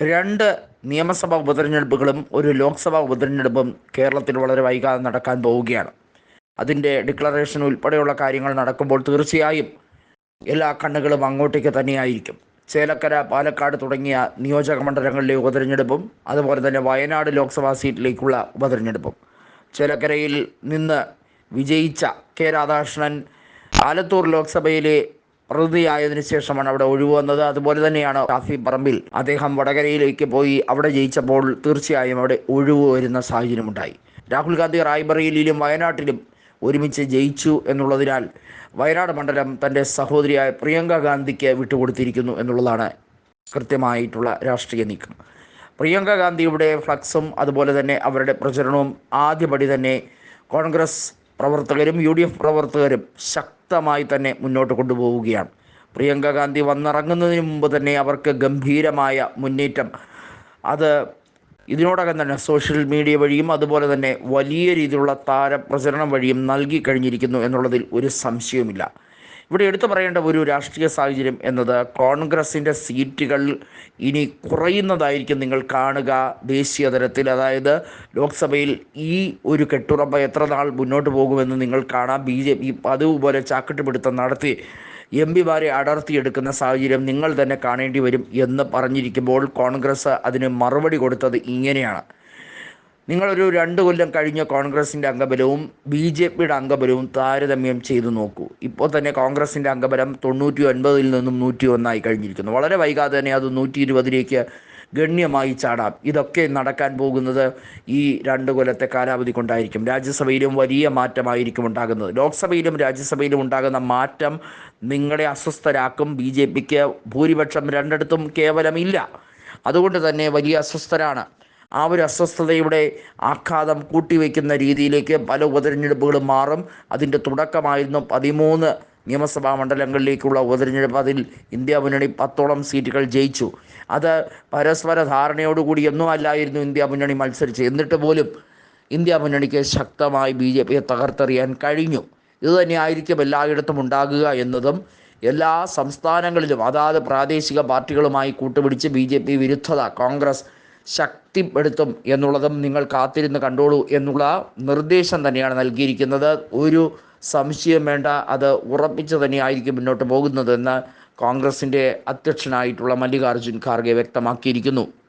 രണ്ട് നിയമസഭാ ഉപതെരഞ്ഞെടുപ്പുകളും ഒരു ലോക്സഭാ ഉപതെരഞ്ഞെടുപ്പും കേരളത്തിൽ വളരെ വൈകാതെ നടക്കാൻ പോവുകയാണ്. അതിന്റെ ഡിക്ലറേഷൻ ഉൾപ്പെടെയുള്ള കാര്യങ്ങൾ നടക്കുമ്പോൾ തീർച്ചയായും എല്ലാ കണ്ണുകളും അങ്ങോട്ടേക്ക് തന്നെയായിരിക്കും. ചേലക്കര പാലക്കാട് തുടങ്ങിയ നിയോജക മണ്ഡലങ്ങളിലെ ഉപതെരഞ്ഞെടുപ്പും അതുപോലെ തന്നെ വയനാട് ലോക്സഭാ സീറ്റിലേക്കുള്ള ഉപതെരഞ്ഞെടുപ്പും. ചേലക്കരയിൽ നിന്ന് വിജയിച്ച കെ രാധാകൃഷ്ണൻ ആലത്തൂർ ലോക്സഭയിലെ പ്രതിനിധിയായതിനു ശേഷമാണ് അവിടെ ഒഴിവ് വന്നത്. അതുപോലെ തന്നെയാണ് ഷാഫി പറമ്പിൽ അദ്ദേഹം വടകരയിലേക്ക് പോയി അവിടെ ജയിച്ചപ്പോൾ തീർച്ചയായും അവിടെ ഒഴിവ് വരുന്ന സാഹചര്യമുണ്ടായി. രാഹുൽ ഗാന്ധി റായ്ബറേലിയിലും വയനാട്ടിലും ഒരുമിച്ച് ജയിച്ചു എന്നുള്ളതിനാൽ വയനാട് മണ്ഡലം തന്റെ സഹോദരിയായ പ്രിയങ്ക ഗാന്ധിക്ക് വിട്ടുകൊടുത്തിരിക്കുന്നു എന്നുള്ളതാണ് കൃത്യമായിട്ടുള്ള രാഷ്ട്രീയ നീക്കം. പ്രിയങ്ക ഗാന്ധിയുടെ ഫ്ലക്സും അതുപോലെ തന്നെ അവരുടെ പ്രചരണവും ആദ്യപടി തന്നെ കോൺഗ്രസ് പ്രവർത്തകരും യു ഡി എഫ് പ്രവർത്തകരും ശക്തമായി തന്നെ മുന്നോട്ട് കൊണ്ടുപോവുകയാണ്. പ്രിയങ്ക ഗാന്ധി വന്നിറങ്ങുന്നതിന് മുമ്പ് തന്നെ അവർക്ക് ഗംഭീരമായ മുന്നേറ്റം. അത് ഇതിനോടകം തന്നെ സോഷ്യൽ മീഡിയ വഴിയും അതുപോലെ തന്നെ വലിയ രീതിയിലുള്ള താരപ്രചരണം വഴിയും നൽകി കഴിഞ്ഞിരിക്കുന്നു എന്നുള്ളതിൽ ഒരു സംശയവുമില്ല. ഇവിടെ എടുത്തു പറയേണ്ട ഒരു രാഷ്ട്രീയ സാഹചര്യം എന്നത് കോൺഗ്രസിന്റെ സീറ്റുകൾ ഇനി കുറയുന്നതായിരിക്കും നിങ്ങൾ കാണുക ദേശീയ തലത്തിൽ. അതായത് ലോക്സഭയിൽ ഈ ഒരു കെട്ടുറമ്പ എത്ര നാൾ മുന്നോട്ട് പോകുമെന്ന് നിങ്ങൾ കാണാം. ബി ജെ പി പതിവ് പോലെ ചാക്കിട്ടുപിടുത്തം നടത്തി എം പിമാരെ അടർത്തിയെടുക്കുന്ന സാഹചര്യം നിങ്ങൾ തന്നെ കാണേണ്ടി വരും എന്ന് പറഞ്ഞിരിക്കുമ്പോൾ കോൺഗ്രസ് അതിന് മറുപടി കൊടുത്തത് ഇങ്ങനെയാണ്. നിങ്ങളൊരു രണ്ട് കൊല്ലം കഴിഞ്ഞ കോൺഗ്രസിന്റെ അംഗബലവും ബി ജെ പിയുടെ അംഗബലവും താരതമ്യം ചെയ്തു നോക്കൂ. ഇപ്പോൾ തന്നെ കോൺഗ്രസിന്റെ അംഗബലം തൊണ്ണൂറ്റി ഒൻപതിൽ നിന്നും നൂറ്റി ഒന്നായി കഴിഞ്ഞിരിക്കുന്നു. വളരെ വൈകാതെ തന്നെ അത് നൂറ്റി ഇരുപതിലേക്ക് ഗണ്യമായി ചാടാം. ഇതൊക്കെ നടക്കാൻ പോകുന്നത് ഈ രണ്ട് കൊല്ലത്തെ കാലാവധി കൊണ്ടായിരിക്കും. രാജ്യസഭയിലും വലിയ മാറ്റമായിരിക്കും ഉണ്ടാകുന്നത്. ലോക്സഭയിലും രാജ്യസഭയിലും ഉണ്ടാകുന്ന മാറ്റം നിങ്ങളെ അസ്വസ്ഥരാക്കും. ബി ജെ പിക്ക് ഭൂരിപക്ഷം രണ്ടിടത്തും കേവലമില്ല. അതുകൊണ്ട് തന്നെ വലിയ അസ്വസ്ഥരാണ്. ആ ഒരു അസ്വസ്ഥതയുടെ ആഘാതം കൂട്ടിവെക്കുന്ന രീതിയിലേക്ക് പല ഉപതെരഞ്ഞെടുപ്പുകളും മാറും. അതിന്റെ തുടക്കമായിരുന്നു പതിമൂന്ന് നിയമസഭാ മണ്ഡലങ്ങളിലേക്കുള്ള ഉപതെരഞ്ഞെടുപ്പ്. അതിൽ ഇന്ത്യ മുന്നണി പത്തോളം സീറ്റുകൾ ജയിച്ചു. അത് പരസ്പര ധാരണയോടുകൂടി ഒന്നും അല്ലായിരുന്നു ഇന്ത്യ മുന്നണി മത്സരിച്ച് എന്നിട്ട് പോലും ഇന്ത്യ മുന്നണിക്ക് ശക്തമായി ബി ജെ പിയെ തകർത്തെറിയാൻ കഴിഞ്ഞു. ഇതുതന്നെയായിരിക്കും എല്ലായിടത്തും ഉണ്ടാകുക എന്നതും എല്ലാ സംസ്ഥാനങ്ങളിലും അതാത് പ്രാദേശിക പാർട്ടികളുമായി കൂട്ടുപിടിച്ച് ബി ജെ പി വിരുദ്ധത കോൺഗ്രസ് ശക്തിപ്പെടുത്തും എന്നുള്ളതും നിങ്ങൾ കാത്തിരുന്ന് കണ്ടോളൂ എന്നുള്ള നിർദ്ദേശം തന്നെയാണ് നൽകിയിരിക്കുന്നത്. ഒരു സംശയം വേണ്ട അത് ഉറപ്പിച്ച് തന്നെയായിരിക്കും മുന്നോട്ട് പോകുന്നതെന്ന് കോൺഗ്രസിന്റെ അധ്യക്ഷനായിട്ടുള്ള മല്ലികാർജുൻ ഖാർഗെ വ്യക്തമാക്കിയിരിക്കുന്നു.